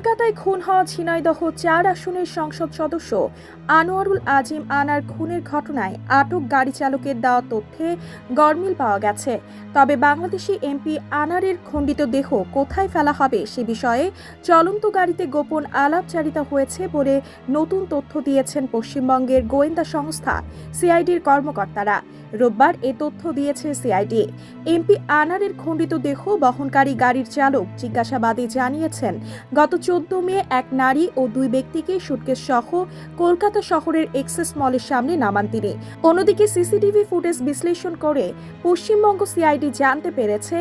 কলকাতায় খুন হওয়া ঝিনাইদহ চার আসনের সংসদ সদস্য আনোয়ারুল আজিম আনার খুনের ঘটনায় আটক গাড়ি চালকের দেওয়া তথ্যে গরমিল পাওয়া গেছে। তবে বাংলাদেশি এমপি আনারের খণ্ডিত দেহ কোথায় ফেলা হবে সে বিষয়ে চলন্ত গাড়িতে গোপন আলাপচারিতা হয়েছে বলে নতুন তথ্য দিয়েছেন পশ্চিমবঙ্গের গোয়েন্দা সংস্থা সিআইডির কর্মকর্তারা। রোববার এ তথ্য দিয়েছে সিআইডি। এমপি আনারের খণ্ডিত দেহ বহনকারী গাড়ির চালক জিজ্ঞাসাবাদে জানিয়েছেন, গত চোদ্দ মে এক নারী ও দুই ব্যক্তিকে সুটকেস সহ কলকাতা শহরের এক্সেস মলের সামনে নামান তিনি। অন্যদিকে সিসিটিভি ফুটেজ বিশ্লেষণ করে পশ্চিমবঙ্গ সিআইডি জানতে পেরেছে,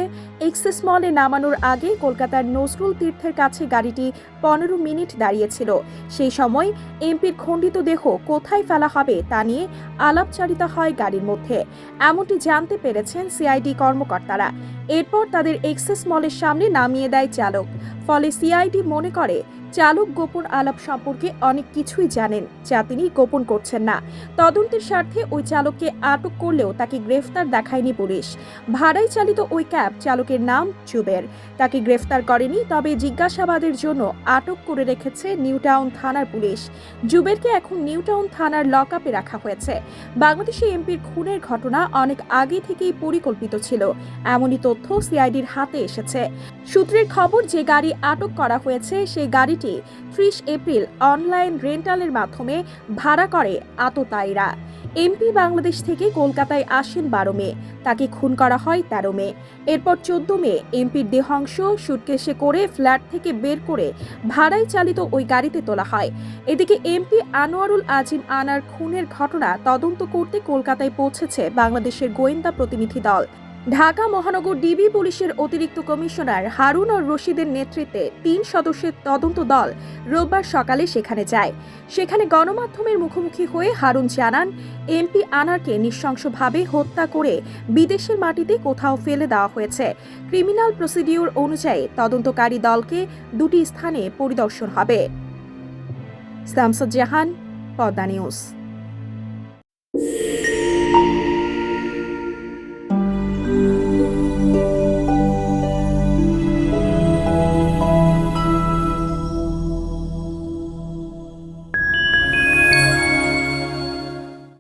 এক্সেস মলে নামানোর আগে কলকাতার নজরুল তীর্থের কাছে গাড়িটি পনেরো মিনিট দাঁড়িয়েছিল। সেই সময় এমপির খণ্ডিত দেহ কোথায় ফেলা হবে তা নিয়ে আলাপচারিতা হয় গাড়ির মধ্যে। এমনটি জানতে পেরেছেন সিআইডি কর্মকর্তারা। এরপর তাদের এক্সেস মলের সামনে নামিয়ে দেয় চালক। ফলে সিআইডি মনে করে চালক গোপন আলাপ সম্পর্কে অনেক কিছুই জানেন, যা তিনি গোপন করছেন না। তদন্তের স্বার্থে ওই চালককে আটক করলেও তাকে গ্রেফতার দেখায়নি পুলিশ। ভাড়াই চালিত ওই ক্যাব চালকের নাম জুবের। তাকে গ্রেফতার করেনি, তবে জিজ্ঞাসাবাদের জন্য আটক করে রেখেছে নিউটাউন থানার পুলিশ। জুবেরকে এখন নিউটাউন থানার লকআপে রাখা হয়েছে। বাংলাদেশি এমপির খুনের ঘটনা অনেক আগে থেকেই পরিকল্পিত ছিল। এমনই তথ্য সিআইডির হাতে এসেছে। সূত্রের খবর, যে গাড়ি আটক করা হয়েছে, সেই গাড়িটি ত্রিশ এপ্রিল অনলাইন রেন্টালের মাধ্যমে ভাড়া করে আততায়ীরা। এমপি বাংলাদেশ থেকে কলকাতায় আসেন বারো মে। তাকে খুন করা হয় তেরো মে। এরপর চোদ্দ মে এমপির দেহাংশ সুটকেসে করে ফ্ল্যাট থেকে বের করে ভাড়ায় চালিত ওই গাড়িতে তোলা হয়। এদিকে এমপি আনোয়ারুল আজিম আনার খুনের ঘটনা তদন্ত করতে কলকাতায় পৌঁছেছে বাংলাদেশের গোয়েন্দা প্রতিনিধি দল। ঢাকা মহানগর ডিবি পুলিশের অতিরিক্ত কমিশনার হারুন আর রশিদের নেতৃত্বে তিন সদস্যের তদন্ত দল রোববার সকালে সেখানে যায়। সেখানে গণমাধ্যমের মুখোমুখি হয়ে হারুন জানান, এমপি আনারকে নৃশংসভাবে হত্যা করে বিদেশের মাটিতে কোথাও ফেলে দেওয়া হয়েছে। ক্রিমিনাল প্রসিডিওর অনুযায়ী তদন্তকারী দলকে দুটি স্থানে পরিদর্শন হবে। শামসুজ্জাহান পদ্মা নিউজ।